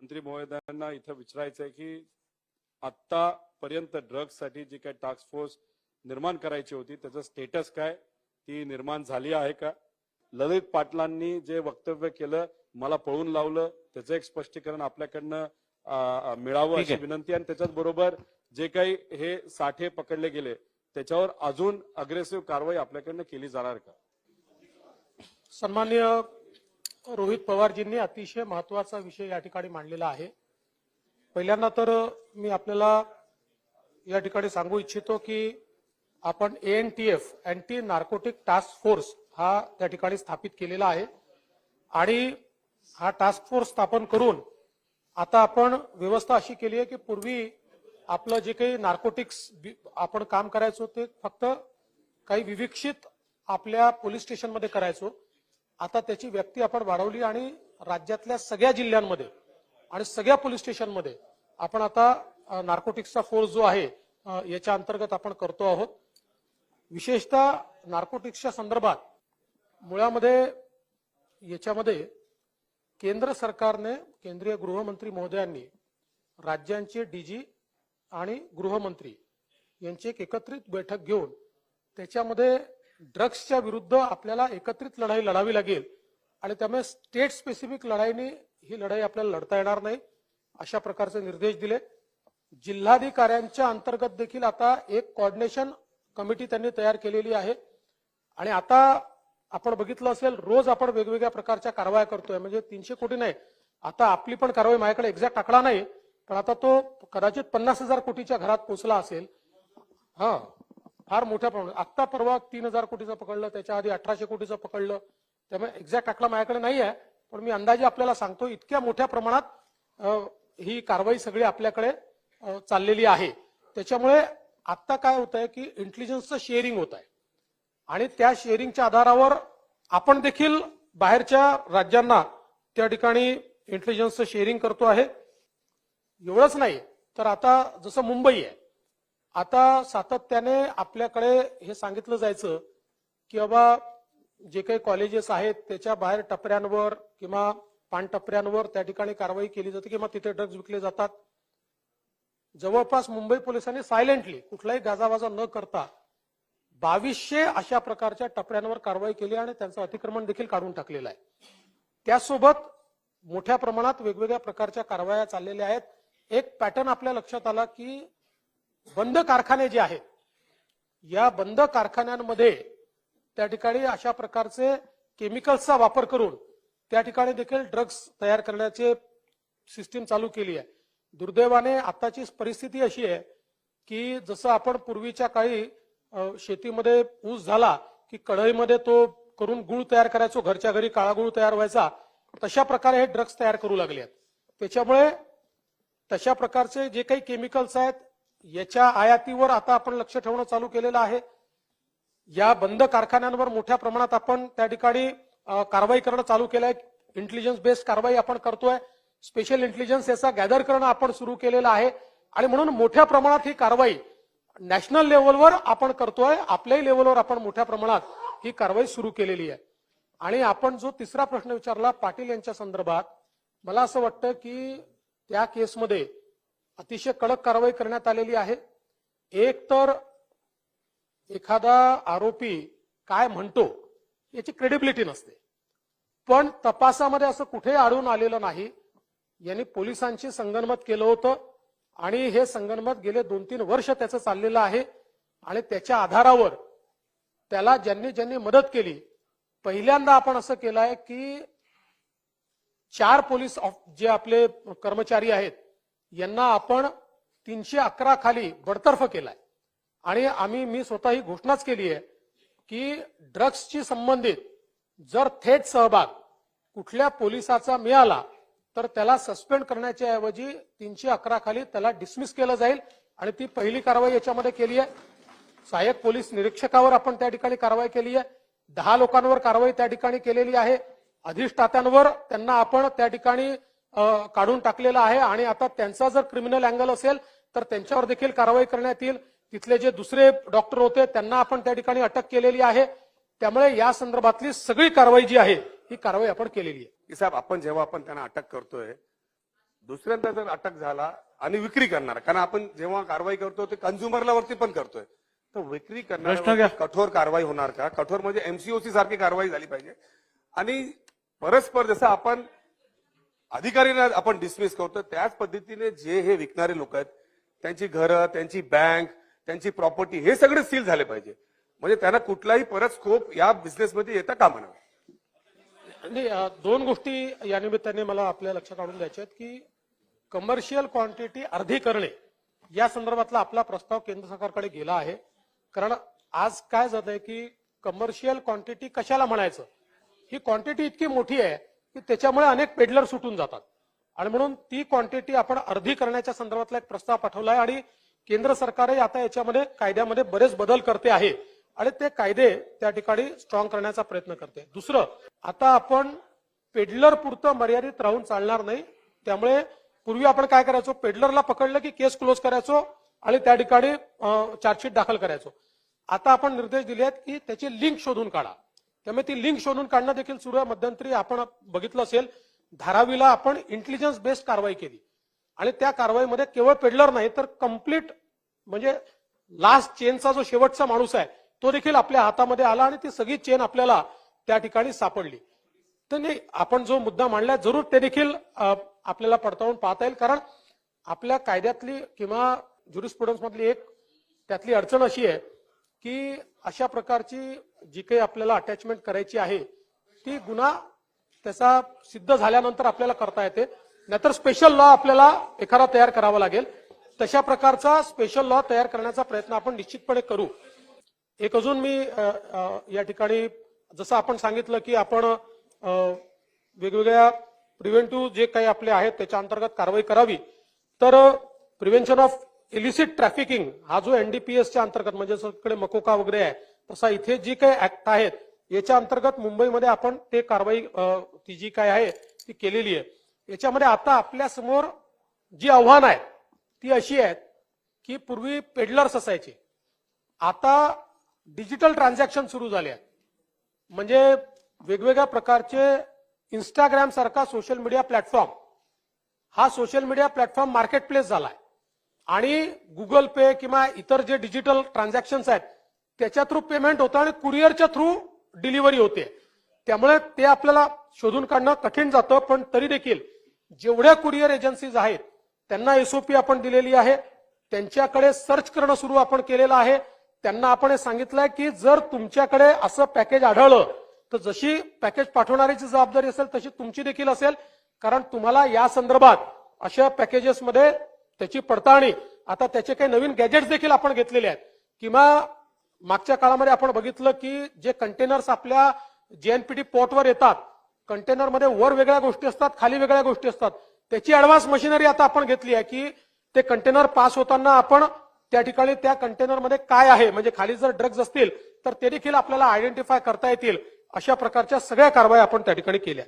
मंत्री महोदयांना इथं विचारायचं आहे की आतापर्यंत ड्रग्जसाठी जी काही टास्क फोर्स निर्माण करायची होती त्याचं स्टेटस काय? ती निर्माण झाली आहे का? ललित पाटलांनी जे वक्तव्य केलं मला पळून लावलं त्याचं एक स्पष्टीकरण आपल्याकडनं मिळावं अशी आहे. विनंती आणि त्याच्याच बरोबर जे काही हे साठे पकडले गेले त्याच्यावर अजून अग्रेसिव्ह कारवाई आपल्याकडनं केली जाणार का? सन्मान्य रोहित पवारजींनी अतिशय महत्त्वाचा विषय या ठिकाणी मांडलेला आहे. पहिल्यांदा तर मी आपल्याला या ठिकाणी सांगू इच्छितो की आपण N T F anti narcotic task force हा त्या ठिकाणी स्थापित केलेला आहे. आणि हा टास्क फोर्स स्थापन करून आता आपण व्यवस्था अशी केली आहे की पूर्वी आपलं जे काही नार्कोटिक्स आपण काम करायचो ते फक्त काही विविक्षित आपल्या पोलीस स्टेशनमध्ये करायचो. आता त्याची व्याप्ती आपण वाढवली आणि राज्यातल्या सगळ्या जिल्ह्यांमध्ये आणि सगळ्या पोलीस स्टेशनमध्ये आपण आता नार्कोटिक्सचा फोर्स जो आहे याच्या अंतर्गत आपण करतो आहोत. विशेषतः नार्कोटिक्सच्या संदर्भात मुळामध्ये याच्यामध्ये केंद्र सरकारने केंद्रीय गृहमंत्री महोदयांनी राज्यांचे डीजी आणि गृहमंत्री यांची एक एकत्रित बैठक घेऊन त्याच्यामध्ये ड्रग्सच्या विरुद्ध आपल्याला एकत्रित लढाई लढावी लागेल आणि त्यामुळे स्टेट स्पेसिफिक लढाईने ही लढाई आपल्याला लढता येणार नाही अशा प्रकारचे निर्देश दिले. जिल्हाधिकाऱ्यांच्या अंतर्गत देखील आता एक कॉर्डिनेशन कमिटी त्यांनी तयार केलेली आहे. आणि आता आपण बघितलं असेल रोज आपण वेगवेगळ्या प्रकारच्या कारवाया करतोय. म्हणजे तीनशे कोटी नाही. आता आपली पण कारवाई माझ्याकडे एक्झॅक्ट आकडा नाही पण आता तो कदाचित पन्नास हजार कोटीच्या घरात पोहोचला असेल. हा. फार मोठ्या प्रमाणात. आत्ता परवा तीन हजार कोटीचं पकडलं त्याच्या आधी अठराशे कोटीचं पकडलं. त्यामुळे एक्झॅक्ट आकडा माझ्याकडे नाही आहे पण मी अंदाजे आपल्याला सांगतो इतक्या मोठ्या प्रमाणात ही कारवाई सगळी आपल्याकडे चाललेली आहे. त्याच्यामुळे आत्ता काय होत आहे की इंटेलिजन्सचं शेअरिंग होत आहे. आणि त्या शेअरिंगच्या आधारावर आपण देखील बाहेरच्या राज्यांना त्या ठिकाणी इंटेलिजन्सचं शेअरिंग करतो आहे. एवढंच नाही तर आता जसं मुंबई आहे आता सातत्याने आपल्याकडे हे सांगितलं जायचं की बाबा जे काही कॉलेजेस आहेत त्याच्या बाहेर टपऱ्यांवर किंवा पानटपऱ्यांवर त्या ठिकाणी कारवाई केली जाते किंवा तिथे ड्रग्ज विकले जातात. जवळपास मुंबई पोलिसांनी सायलेंटली कुठलाही गाजावाजा न करता बावीसशे अशा प्रकारच्या टपऱ्यांवर कारवाई केली आणि त्यांचं अतिक्रमण देखील काढून टाकलेलं आहे. त्यासोबत मोठ्या प्रमाणात वेगवेगळ्या प्रकारच्या कारवाया चाललेल्या आहेत. एक पॅटर्न आपल्या लक्षात आला की बंद कारखाने जे आहेत या बंद कारखान्यांमध्ये त्या ठिकाणी अशा प्रकारचे केमिकल्सचा वापर करून त्या ठिकाणी देखील ड्रग्ज तयार करण्याचे सिस्टीम चालू केली आहे. दुर्दैवाने आताची परिस्थिती अशी आहे की जसं आपण पूर्वीच्या काळी शेतीमध्ये ऊस झाला की कढईमध्ये तो करून गुळ तयार करायचो घरच्या घरी काळा गुळ तयार व्हायचा तशा प्रकारे हे ड्रग्ज तयार करू लागले आहेत. त्याच्यामुळे तशा प्रकारचे जे काही केमिकल्स आहेत याच्या आयातीवर आता आपण लक्ष ठेवणं चालू केलेलं आहे. या बंद कारखान्यांवर मोठ्या प्रमाणात आपण त्या ठिकाणी कारवाई करणं चालू केलंय. इंटेलिजन्स बेस्ड कारवाई आपण करतोय. स्पेशल इंटेलिजन्स याचा गॅदर करणं आपण सुरू केलेलं आहे. आणि म्हणून मोठ्या प्रमाणात ही कारवाई नॅशनल लेवलवर आपण करतोय. आपल्याही लेवलवर आपण मोठ्या प्रमाणात ही कारवाई सुरू केलेली आहे. आणि आपण जो तिसरा प्रश्न विचारला पाटील यांच्या संदर्भात मला असं वाटतं की त्या केसमध्ये अतिशय कडक कारवाई करण्यात आलेली आहे. एक तर एखादा आरोपी काय म्हणतो याची क्रेडिबिलिटी नसते. पण तपासामध्ये असं कुठेही आढळून आलेलं नाही. यांनी पोलिसांशी संगनमत केलं होतं आणि हे संगनमत गेले दोन तीन वर्ष त्याचं चाललेलं आहे आणि त्याच्या आधारावर त्याला ज्यांनी ज्यांनी मदत केली पहिल्यांदा आपण असं केलं आहे की चार पोलीस ऑफ- जे आपले कर्मचारी आहेत यांना आपण तीनशे अकरा खाली बडतर्फ केलाय. आणि आम्ही मी स्वतः ही घोषणाच केली आहे की ड्रग्सशी संबंधित जर थेट सहभाग कुठल्या पोलिसाचा मिळाला तर त्याला सस्पेंड करण्याच्या ऐवजी तीनशे अकरा खाली त्याला डिसमिस केलं जाईल. आणि ती पहिली कारवाई याच्यामध्ये केली आहे. सहाय्यक पोलीस निरीक्षकावर आपण त्या ठिकाणी कारवाई केली आहे. दहा लोकांवर कारवाई त्या ठिकाणी केलेली आहे. अधिष्ठात्यांवर त्यांना आपण त्या ठिकाणी काढून टाकलेलं आहे आणि आता त्यांचा जर क्रिमिनल अँगल असेल तर त्यांच्यावर देखील कारवाई करण्यात येईल. तिथले जे दुसरे डॉक्टर होते त्यांना आपण त्या ठिकाणी अटक केलेली आहे. त्यामुळे या संदर्भातली सगळी कारवाई जी आहे ही कारवाई आपण केलेली आहे. की साहेब आपण जेव्हा आपण त्यांना अटक करतोय दुसऱ्यांदा जर अटक झाला आणि विक्री करणार कारण आपण जेव्हा कारवाई करतो ते कन्झ्युमरला वरती पण करतोय. तर विक्री. करणार कठोर कारवाई होणार का? कठोर म्हणजे एमसीओसी सारखी कारवाई झाली पाहिजे. आणि परस्पर जसं आपण अधिकारींना आपण डिसमिस करतो त्याच पद्धतीने जे हे विकणारे लोक आहेत त्यांची घरं त्यांची बँक त्यांची प्रॉपर्टी हे सगळे सील झाले पाहिजे. म्हणजे त्यांना कुठलाही परत स्कोप या बिझनेसमध्ये येता का म्हणा आणि दोन गोष्टी या निमित्ताने मला आपल्या लक्षात आणून द्यायच्या आहेत की कमर्शियल क्वांटिटी अर्धी करणे या संदर्भातला आपला प्रस्ताव केंद्र सरकारकडे गेला आहे. कारण आज काय जात आहे की कमर्शियल क्वांटिटी कशाला म्हणायचं? ही क्वांटिटी इतकी मोठी आहे की त्याच्यामुळे अनेक पेडलर सुटून जातात. आणि म्हणून ती क्वांटिटी आपण अर्धी करण्याच्या संदर्भातला एक प्रस्ताव पाठवला आहे आणि केंद्र सरकारही आता याच्यामध्ये कायद्यामध्ये बरेच बदल करते आहे. आणि ते कायदे त्या ठिकाणी स्ट्रॉंग करण्याचा प्रयत्न करते. दुसरं आता आपण पेडलर पुरतं मर्यादित राहून चालणार नाही. त्यामुळे पूर्वी आपण काय करायचो? पेडलरला पकडलं की केस क्लोज करायचो आणि त्या ठिकाणी चार्जशीट दाखल करायचो. आता आपण निर्देश दिले आहेत की त्याची लिंक शोधून काढा. त्यामुळे ती लिंक शोधून काढणं देखील सुरू आहे. मध्यंतरी आपण बघितलं असेल धारावीला आपण इंटेलिजन्स बेस्ड कारवाई केली. आणि त्या कारवाईमध्ये केवळ पेडलर नाही तर कंप्लीट म्हणजे लास्ट चेनचा जो शेवटचा माणूस आहे तो देखील आपल्या हातामध्ये आला आणि ती सगळी चेन आपल्याला त्या ठिकाणी सापडली. तर नाही आपण जो मुद्दा मांडलाय जरूर ते देखील आपल्याला पडताळून पाहता येईल. कारण आपल्या कायद्यातली किंवा ज्युरिस्प्रुडन्स मधली एक त्यातली अडचण अशी आहे की अशा प्रकारची जी काही आपल्याला अटॅचमेंट करायची आहे ती गुन्हा त्याचा सिद्ध झाल्यानंतर आपल्याला करता येते. नाहीतर स्पेशल लॉ आपल्याला एखादा तयार करावा लागेल. तशा प्रकारचा स्पेशल लॉ तयार करण्याचा प्रयत्न आपण निश्चितपणे करू. एक अजून मी या ठिकाणी जसं आपण सांगितलं की आपण वेगवेगळ्या प्रिव्हेंटिव्ह जे काही आपले आहेत त्याच्या अंतर्गत कारवाई करावी. तर प्रिव्हेन्शन ऑफ इलिसिट ट्रॅफिकिंग हा जो एनडीपीएसच्या अंतर्गत म्हणजे सगळे इकडे मकोका वगैरे आहे तसा इथे जी काही ऍक्ट आहेत याच्या अंतर्गत मुंबईमध्ये आपण ते कारवाई ती जी काय आहे ती केलेली आहे. याच्यामध्ये आता आपल्यासमोर जी आव्हान आहे ती अशी आहेत की पूर्वी पेडलर्स असायचे. आता डिजिटल ट्रान्झॅक्शन सुरू झाले आहेत. म्हणजे वेगवेगळ्या प्रकारचे इंस्टाग्राम सारखा सोशल मीडिया प्लॅटफॉर्म हा social media platform market place आहे आणि गुगल पे किंवा इतर जे डिजिटल ट्रान्झॅक्शन आहेत त्याच्या थ्रू पेमेंट होतं आणि कुरिअरच्या थ्रू डिलिव्हरी होते. त्यामुळे ते आपल्याला शोधून काढणं कठीण जातं पण तरी देखील जेवढ्या कुरिअर एजन्सीज आहेत त्यांना एसओपी आपण दिलेली आहे. त्यांच्याकडे सर्च करणं सुरू आपण केलेलं आहे. त्यांना आपण हे सांगितलंय की जर तुमच्याकडे असं पॅकेज आढळलं तर जशी पॅकेज पाठवणाऱ्याची जबाबदारी असेल तशी तुमची देखील असेल. कारण तुम्हाला या संदर्भात अशा पॅकेजेसमध्ये त्याची पडताळणी. आता त्याचे काही नवीन गॅजेट्स देखील आपण घेतलेले आहेत. किंवा मागच्या काळामध्ये आपण बघितलं की जे कंटेनर्स आपल्या जेएनपीटी पोर्टवर येतात कंटेनरमध्ये वर वेगळ्या गोष्टी असतात खाली वेगळ्या गोष्टी असतात. त्याची ऍडव्हान्स मशिनरी आता आपण घेतली आहे की ते कंटेनर पास होताना आपण त्या ठिकाणी त्या कंटेनरमध्ये काय आहे म्हणजे खाली जर ड्रग्ज असतील तर ते देखील आपल्याला आयडेंटिफाय करता येतील अशा प्रकारच्या सगळ्या कारवाई आपण त्या ठिकाणी केल्या